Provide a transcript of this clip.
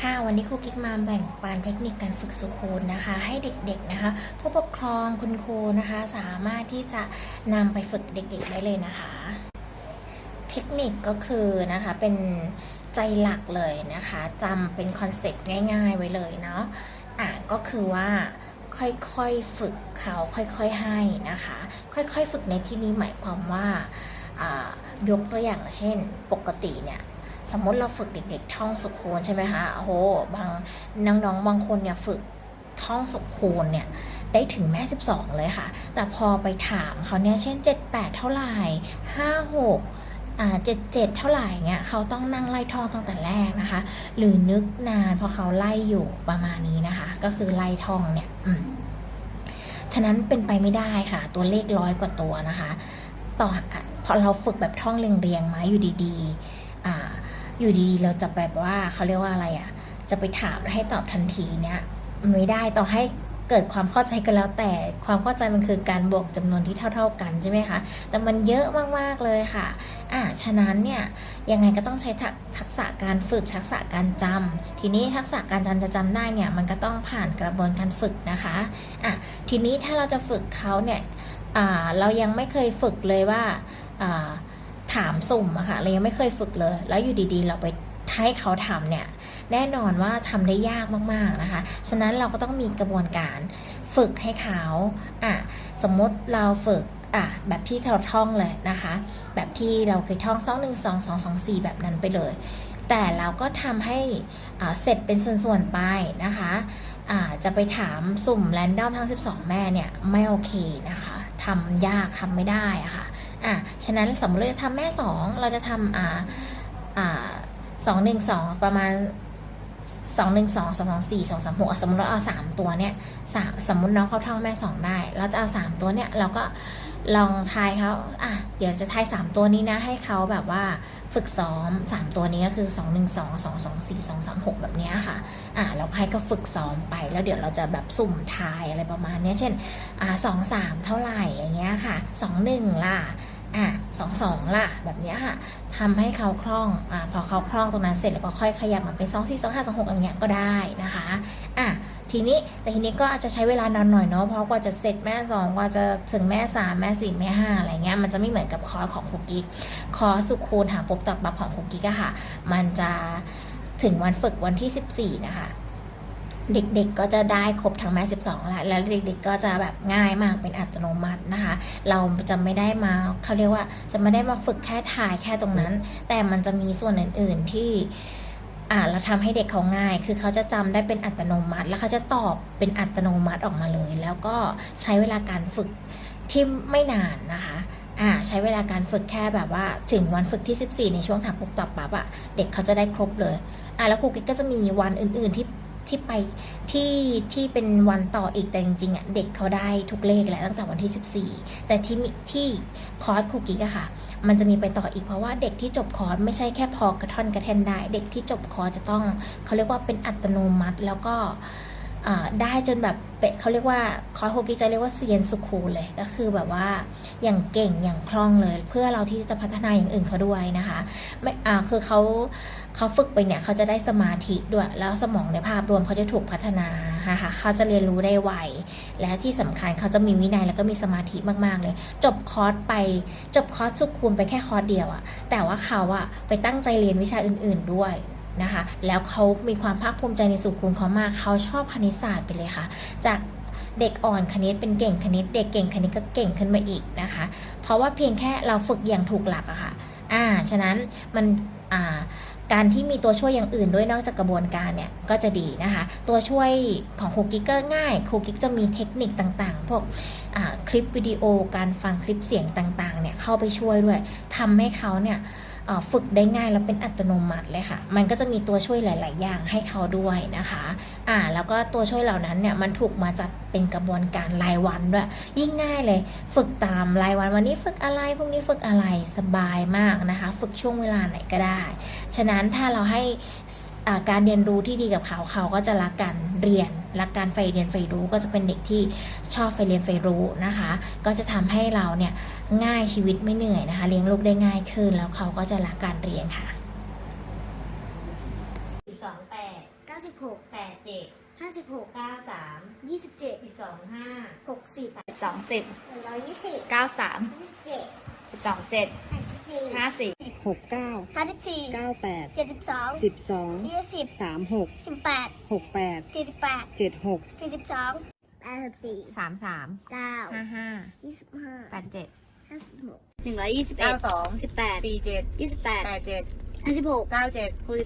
ค่ะวันนี้ครูกิ๊กมาแบ่งปันเทคนิคการฝึกสุโคนนะคะ ให้เด็กๆนะคะ ผู้ปกครองคุณครูนะคะ สามารถที่จะนำไปฝึกเด็กๆได้เลยนะคะ เทคนิคก็คือนะคะเป็นใจหลักเลยนะคะจำเป็นคอนเซ็ปต์ง่าย ๆ ไว้เลยเนาะอะก็คือว่าค่อยๆฝึกเขาค่อยๆให้นะคะ ค่อยๆฝึกในที่นี้หมายความว่าอ่ายกตัวอย่างเช่น ปกติเนี่ย สมมติเราฝึกเด็กๆท่องสุโคนใช่ไหมคะโอ้โหบางน้องๆบางคนเนี่ยฝึกท่องสุโคนเนี่ยได้ถึงแม่ 12 เลยค่ะ แต่พอไปถามเขาเนี่ยเช่น 78 เท่าไหร่56อ่า77เท่าไหร่เงี้ยเขาต้องนั่งไล่ท่องตั้งแต่แรกนะคะ หรือนึกนานพราะเขาไล่อยู่ประมาณนี้นะคะ ก็คือไล่ท่องเนี่ยอืมฉะนั้นเป็นไปไม่ได้ค่ะ ตัวเลขร้อยกว่าตัวนะคะ ต่อพอเราฝึกแบบท่องเรียงๆมาอยู่ดีๆ อยู่ดีๆ เราจะแบบว่าเขาเรียกว่าอะไรอะ่ะ จะไปถามแล้วให้ตอบทันทีเนี่ยไม่ได้ต่อให้เกิดความเข้าใจกันแล้วแต่ความเข้าใจมันคือการบวกจำนวนที่เท่า ๆกันใช่ไหมคะ แต่มันเยอะมากๆเลยค่ะอ่าฉะนั้นเนี่ยยังไงก็ต้องใช้ทักทักษะการฝึกทักษะการจำทีนี้ทักษะการจำจะจำได้เนี่ยมันก็ต้องผ่านกระบวนการฝึกนะคะอะทีนี้ถ้าเราจะฝึกเขาเนี่ยอ่าเรายังไม่เคยฝึกเลยว่าอ่า ถามสุ่มอะค่ะเรายังไม่เคยฝึกเลย แล้วอยู่ดีๆ เราไปให้เขาทำเนี่ยแน่นอนว่าทำได้ยากมากๆนะคะ ฉะนั้นเราก็ต้องมีกระบวนการฝึกให้เขาอะสมมติเราฝึกอะแบบที่เราท่องเลยนะคะ แบบที่เราเคยท่อง2 1 2 2 2 4แบบนั้นไปเลย แต่เราก็ทำให้เสร็จเป็นส่วนๆไปนะคะอ่าจะไปถามสุ่มแรนดอมทั้ง 12 แม่เนี่ยไม่โอเคนะคะ ทำยากทำไม่ได้อะค่ะอะฉะนั้นสมมติเราจะทำแม่สองเราจะทำอ่าอ่าสองหนึ่งสองประมาณ สองหนึ่งสองสองสองสี่สองสามหกสมมติเราเอาสามตัวเนี่ยสามสมมติน้องเขาท่องแม่สองได้ เราจะเอาสามตัวเนี่ยเราก็ลองทายเขาอะเดี๋ยวจะทายสามตัวนี้นะ ให้เขาแบบว่าฝึกซ้อมสามตัวนี้ก็คือสองหนึ่งสองสองสองสี่สองสามหกแบบเนี้ยค่ะ อะเราให้ก็ฝึกซ้อมไป แล้วเดี๋ยวเราจะแบบสุ่มทายอะไรประมาณเนี้ยเช่น อ่าสองสามเท่าไหร่อย่างเงี้ยค่ะสองหนึ่งล่ะ อะสองสองล่ะแบบเนี้ยค่ะทำให้เขาคล่องอ่าพอเขาคล่องตรงนั้นเสร็จแล้วก็ค่อยขยับมาเป็นสองสี่สองห้าสองหกอย่างเงี้ยก็ได้นะคะอะทีนี้แต่ทีนี้ก็อาจจะใช้เวลานานหน่อยเนาะเพราะกว่าจะเสร็จแม่สองกว่าจะถึงแม่สามแม่สี่แม่ห้าอะไรเงี้ยมันจะไม่เหมือนกับคอร์สของคุกกิ๊กคอร์สสุคูณหาปุ๊บตับปับของคุกกิ๊กอะค่ะ มันจะถึงวันฝึกวันที่ 14 นะคะ เด็กๆก็จะได้ครบทั้งแม่12แล้วแล้วเด็กๆก็จะแบบง่ายมากเป็นอัตโนมัตินะคะ เราจะไม่ได้มาเขาเรียกว่าจะไม่ได้มาฝึกแค่ถ่ายแค่ตรงนั้น แต่มันจะมีส่วนอื่น ๆที่อ่าเราทำให้เด็กเขาง่าย คือเขาจะจำได้เป็นอัตโนมัติ แล้วเขาจะตอบเป็นอัตโนมัติออกมาเลย แล้วก็ใช้เวลาการฝึกที่ไม่นานนะคะอ่าใช้เวลาการฝึกแค่แบบว่า ถึงวันฝึกที่ 14 ในช่วงถามปุ๊บตอบปั๊บอะเด็กเขาจะได้ครบเลยอ่าแล้วครูกิ๊กก็จะมีวันอื่น ๆที่ ที่ไปที่ที่เป็นวันต่ออีกแต่จริงๆอะเด็กเขาได้ทุกเลขแหละตั้งแต่วันที่ 14 แต่ที่ที่คอร์สครูกิ๊กอะค่ะ มันจะมีไปต่ออีกเพราะว่าเด็กที่จบคอร์สไม่ใช่แค่พอกระท่อนกระแทนได้ เด็กที่จบคอร์สจะต้องเขาเรียกว่าเป็นอัตโนมัติแล้วก็ ได้จนแบบเป็ดเขาเรียกว่าคอร์สครูกิ๊กจะเรียกว่าเซียนสุคูเลย ก็คือแบบว่าอย่างเก่งอย่างคล่องเลย เพื่อเราที่จะพัฒนาอย่างอื่นเขาด้วยนะคะไม่อ่าคือเขาเขาฝึกไปเนี่ยเขาจะได้สมาธิด้วย แล้วสมองในภาพรวมเขาจะถูกพัฒนานะคะเขาจะเรียนรู้ได้ไวและที่สำคัญเขาจะมีวินัยแล้วก็มีสมาธิมากๆเลย จบคอร์สไปจบคอร์สสุคูณไปแค่คอร์สเดียวอะแต่ว่าเขาอะไปตั้งใจเรียนวิชาอื่น ๆด้วย นะคะ แล้วเขามีความภาคภูมิใจในสุคูณเขามากเขาชอบคณิตศาสตร์ไปเลยค่ะ จากเด็กอ่อนคณิตเป็นเก่งคณิต เด็กเก่งคณิตก็เก่งขึ้นมาอีกนะคะ เพราะว่าเพียงแค่เราฝึกอย่างถูกหลักอะค่ะ อ่า ฉะนั้นมันอ่าการที่มีตัวช่วยอย่างอื่นด้วยนอกจากกระบวนการเนี่ยก็จะดีนะคะ ตัวช่วยของครูกิ๊กก็ง่ายครูกิ๊กจะมีเทคนิคต่างๆ พวกคลิปวิดีโอการฟังคลิปเสียงต่างๆเนี่ยเข้าไปช่วยด้วยทำให้เขาเนี่ย ฝึกได้ง่ายแล้วเป็นอัตโนมัติเลยค่ะ มันก็จะมีตัวช่วยหลาย ๆ อย่างให้เขาด้วยนะคะอ่าแล้วก็ตัวช่วยเหล่านั้นเนี่ยมันถูกมาจัดเป็นกระบวนการรายวันด้วย ยิ่งง่ายเลย ฝึกตามรายวันวันนี้ฝึกอะไรพรุ่งนี้ฝึกอะไรสบายมากนะคะ ฝึกช่วงเวลาไหนก็ได้ ฉะนั้นถ้าเราให้การเรียนรู้ที่ดีกับเขาเขาก็จะรักการเรียน รักการใฝ่เรียนใฝ่รู้ก็จะเป็นเด็กที่ชอบใฝ่เรียนใฝ่รู้นะคะ ก็จะทำให้เราเนี่ยง่ายชีวิตไม่เหนื่อยนะคะ เลี้ยงลูกได้ง่ายขึ้น แล้วเขาก็จะรักการเรียนค่ะสองแปด9ก้าสิบหกแปดเจ็ดห้าสิบหกเก้าสามยี่สิบเจ็ดสิบสองห้าหกสิบสิบสองสิบหนึ่งร้อยยี่สิบเก้าสามยี่สิบเจ็ดสิบสองเจ็ด สิบสี่ห้าสิบหกเก้าห้าสิบสี่เก้าแปดเจ็ดสิบสองสิบสองยี่สิบสามหกสิบแปดหกแปดเจ็ดสิบแปดเจ็ดหกเจ็ดสิบสองแปดสิบสี่สามสามเก้าห้าห้ายี่สิบห้าแปดเจ็ดห้าสิบหกหนึ่งร้อยยี่สิบเอ็ดเก้าสองสิบแปดสี่เจ็ดยี่สิบแปดแปดเจ็ดห้าสิบหกเก้าเจ็ดหกสิบ